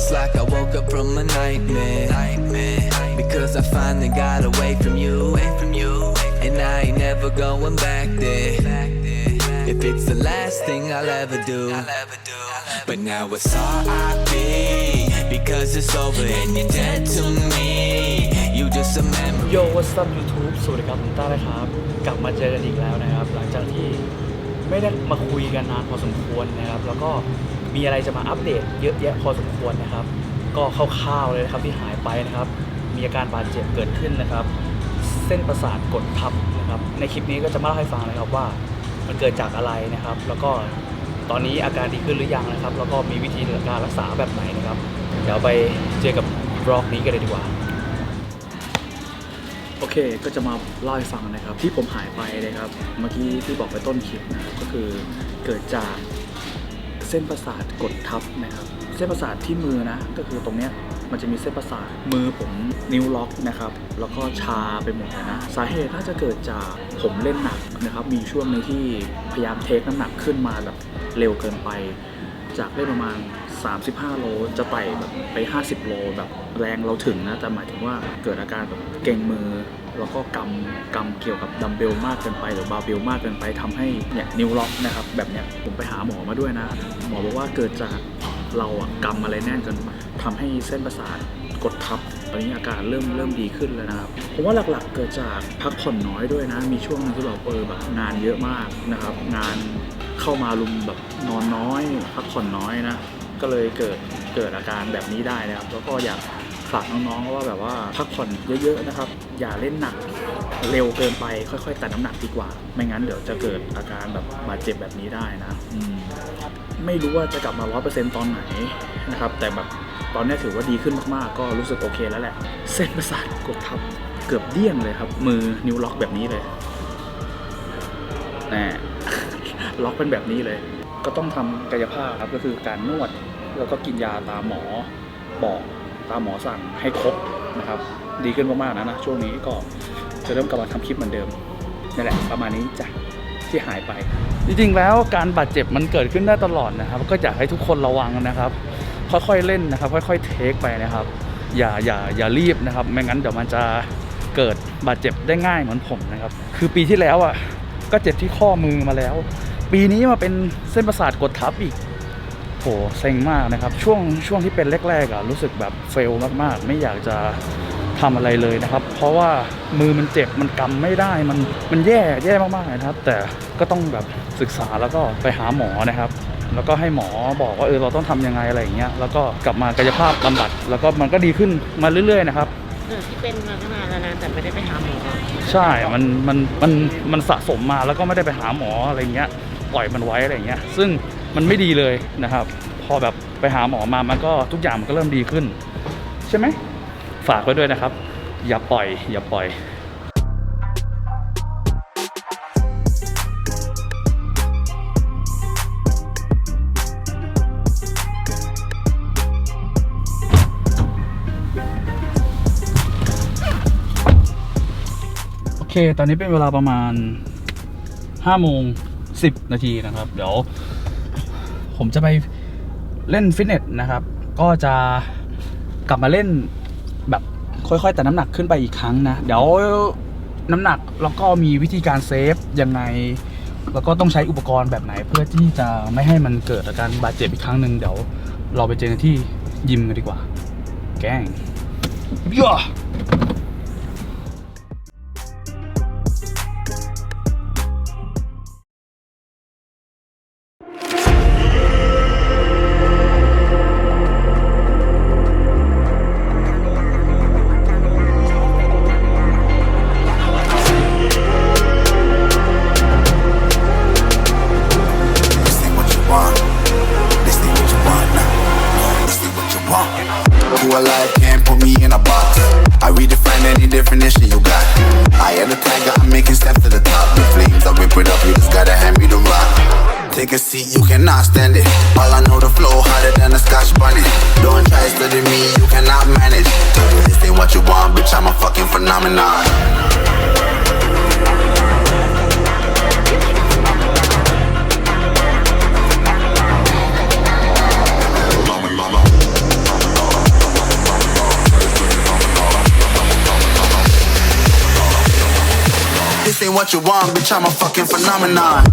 It's like I woke up from a nightmare. Because I finally got away from you. And I ain't never going back there. If it's the last thing I'll ever do. But now it's R.I.P. Because it's over and you're dead to me. You just a memory. โยวัสดุยูทูบสวัสดีครับผมต้านะครับ กลับมาเจอกันอีกแล้วนะครับ หลังจากที่ไม่ได้มาคุยกันนานพอสมควรนะครับ แล้วก็ มีอะไรจะมาอัปเดตเยอะแยะพอสมควรนะครับ ก็คร่าวๆเลยนะครับที่หายไปนะครับ มีอาการบาดเจ็บเกิดขึ้นนะครับ เส้นประสาทกดทับนะครับ ในคลิปนี้ก็จะมาเล่าให้ฟังนะครับว่ามันเกิดจากอะไรนะครับ แล้วก็ตอนนี้อาการดีขึ้นหรือยังนะครับ แล้วก็มีวิธีการรักษาแบบไหนนะครับ เดี๋ยวไปเจอกับบล็อกนี้กันเลยดีกว่า โอเค ก็จะมาเล่าให้ฟังนะครับ ที่ผมหายไปนะครับ เมื่อกี้ที่บอกไปต้นคลิปนะครับก็คือเกิดจาก เส้นประสาทกดทับนะครับ เส้นประสาทที่มือนะ ก็คือตรงเนี้ยมันจะมีเส้นประสาทมือผมนิ้วล็อกนะครับ แล้วก็ชาไปหมดเลยนะ สาเหตุน่าจะเกิดจากผมเล่นหนักนะครับ มีช่วงหนึงที่พยายามเทคน้ำหนักขึ้นมาแบบเร็วเกินไป จากได้ประมาณ 35 โลจะไต่แบบไป 50 โลแบบแรงเราถึงนะ แต่หมายถึงว่าเกิดอาการแบบเกร็งมือ แล้วก็กำกำเกี่ยวกับดัมเบลมากเกินไป หรือบาร์เบลมากเกินไปทำให้เนี่ยนิ้วล็อกนะครับแบบเนี้ยผมไปหาหมอมาด้วยนะ หมอบอกว่าเกิดจากเราอะกำอะไรแน่นเกินไปทำให้เส้นประสาทกดทับตอนนี้อาการเริ่มเริ่มดีขึ้นแล้วนะครับผมว่าหลักๆเกิดจากพักผ่อนน้อยด้วยนะ มีช่วงนึงที่แบบเออแบบงานเยอะมากนะครับ งานเข้ามารุมแบบนอนน้อย พักผ่อนน้อยนะ ก็เลยเกิดเกิดอาการแบบนี้ได้นะครับ แล้วก็อยากฝากน้องๆว่าแบบว่าพักผ่อนเยอะๆนะครับ อย่าเล่นหนักเร็วเกินไปค่อยๆแต่น้ำหนักดีกว่า ไม่งั้นเดี๋ยวจะเกิดอาการแบบบาดเจ็บแบบนี้ได้นะมไม่รู้ว่าจะกลับมา 100%ตอนไหนนะครับ แต่แบบตอนนี้ถือว่าดีขึ้นมากๆ ก็รู้สึกโอเคแล้วแหละ เส้นประสาทกดทับเกือบเดี้ยงเลยครับ มือนิ้วล็อกแบบนี้เลยแน่ล็อกเป็นแบบนี้เลย ก็ต้องทำกายภาพครับก็คือการนวด แล้วก็กินยาตามหมอบอกตามหมอสั่งให้ครบ นะครับดีขึ้นมากๆนะนะช่วงนี้ก็จะเริ่มกลับมาทำคลิปเหมือนเดิมนี่แหละประมาณนี้จ้ะที่หายไป จริงๆแล้วการบาดเจ็บมันเกิดขึ้นได้ตลอดนะครับ ก็อยากให้ทุกคนระวังนะครับ ค่อยๆเล่นนะครับ ค่อยๆเทคไปนะครับ อย่าอย่าอย่ารีบนะครับ ไม่งั้นเดี๋ยวมันจะเกิดบาดเจ็บได้ง่ายเหมือนผมนะครับ คือปีที่แล้วอะก็เจ็บที่ข้อมือมาแล้ว ปีนี้มาเป็นเส้นประสาทกดทับอีก โหเซ็งมากนะครับ ช่วงช่วงที่เป็นแรกๆอะรู้สึกแบบเฟลมากๆ ไม่อยากจะทำอะไรเลยนะครับ เพราะว่ามือมันเจ็บมันกำไม่ได้มันมันแย่แย่มากๆนะครับ แต่ก็ต้องแบบศึกษาแล้วก็ไปหาหมอนะครับ แล้วก็ให้หมอบอกว่าเออเราต้องทำยังไงอะไรอย่างเงี้ยแล้วก็กลับมากายภาพบำบัด แล้วก็มันก็ดีขึ้นมาเรื่อยๆนะครับเออที่เป็นมาตั้งนานแล้วนะแต่ไม่ได้ไปหาหมอใช่มันมันมันมันสะสมมาแล้วก็ไม่ได้ไปหาหมออะไรเงี้ยปล่อยมันไว้อะไรเงี้ย ซึ่ง มันไม่ดีเลยนะครับ พอแบบไปหาหมอมามันก็ทุกอย่างมันก็เริ่มดีขึ้น ใช่ไหมฝากไว้ด้วยนะครับ อย่าปล่อย อย่าปล่อยโอเค ตอนนี้เป็นเวลาประมาณ5โมง10 นาทีนะครับ เดี๋ยว ผมจะไปเล่นฟิตเนสนะครับ ก็จะกลับมาเล่นแบบค่อยๆ แต่น้ำหนักขึ้นไปอีกครั้งนะ เดี๋ยวน้ำหนักแล้วก็มีวิธีการเซฟยังไง แล้วก็ต้องใช้อุปกรณ์แบบไหนเพื่อที่จะไม่ให้มันเกิดอาการบาดเจ็บอีกครั้งหนึ่งเดี๋ยวเราไปเจอกันที่ยิมกันดีกว่า แกล้งย่า cannot stand it. All I know the flow harder than a scotch bunny. Don't try studying me, you cannot manage. This ain't what you want, bitch. I'm a fucking phenomenon. This ain't what you want, bitch. I'm a fucking phenomenon.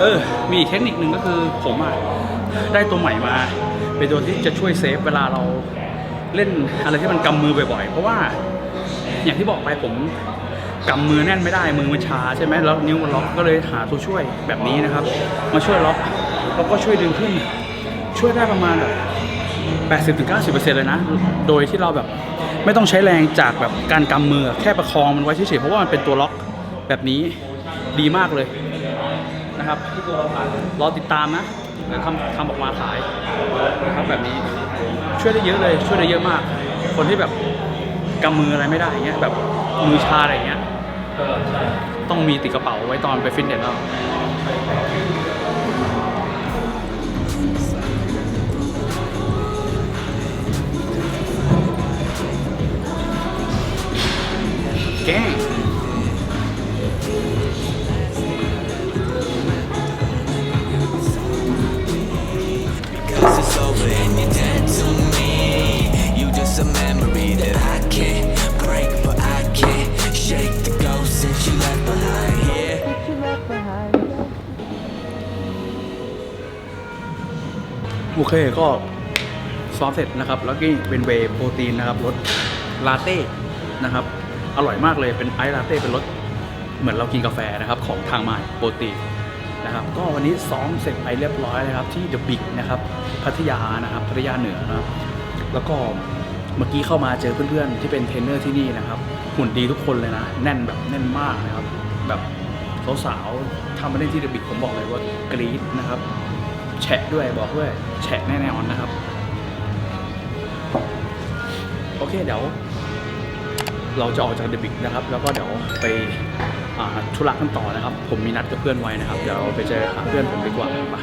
เออ มีเทคนิคหนึ่งก็คือผมอะได้ตัวใหม่มา เป็นตัวที่จะช่วยเซฟเวลาเราเล่นอะไรที่มันกำมือบ่อยๆ เพราะว่าอย่างที่บอกไปผมกำมือแน่นไม่ได้มือมันชาใช่ไหมแล้วนิ้วมันล็อกก็เลยหาตัวช่วยแบบนี้นะครับ มาช่วยล็อกแล้วก็ช่วยดึงขึ้น ช่วยได้ประมาณแบบ80-90%เลยนะ โดยที่เราแบบไม่ต้องใช้แรงจากแบบการกำมือแค่ประคองมันไว้เฉยๆเพราะว่ามันเป็นตัวล็อกแบบนี้ดีมากเลย นะครับรอติดตามนะเดี๋ยวทำทำออกมาขายนะครับแบบนี้ช่วยได้เยอะเลยช่วยได้เยอะมาก คนที่แบบกำมืออะไรไม่ได้เงี้ยแบบมือชาอะไรเงี้ยต้องมีติดกระเป๋าไว้ตอนไปฟิตเนสแล้วแก้ง โอเคก็ซ้อมเสร็จนะครับ แล้วก็เป็นเวโปรตีนนะครับรสลาเต้นะครับ อร่อยมากเลยเป็นไอซ์ลาเต้เป็นรสเหมือนเรากินกาแฟนะครับ ของทางไมล์โปรตีนนะครับก็วันนี้ซ้อมเสร็จไปเรียบร้อยนะครับ ที่เดอะบิ๊กนะครับพัทยานะครับพัทยาเหนือนะครับ แล้วก็เมื่อกี้เข้ามาเจอเพื่อนๆ ที่เป็นเทรนเนอร์ที่นี่นะครับหุ่นดีทุกคนเลยนะ แน่นแบบแน่นมากนะครับ แบบสาวๆทำมาเล่นที่เดอะบิ๊กผมบอกเลยว่ากรี๊ดนะครับ แฉะด้วยบอกด้วยแฉะแน่นอนนะครับ โอเคเดี๋ยว เราจะออกจากเดบิกนะครับ แล้วก็เดี๋ยวไปธุระกันต่อนะครับ ผมมีนัดกับเพื่อนไว้นะครับ เดี๋ยวไปเจอหาเพื่อนผมดีกว่าไป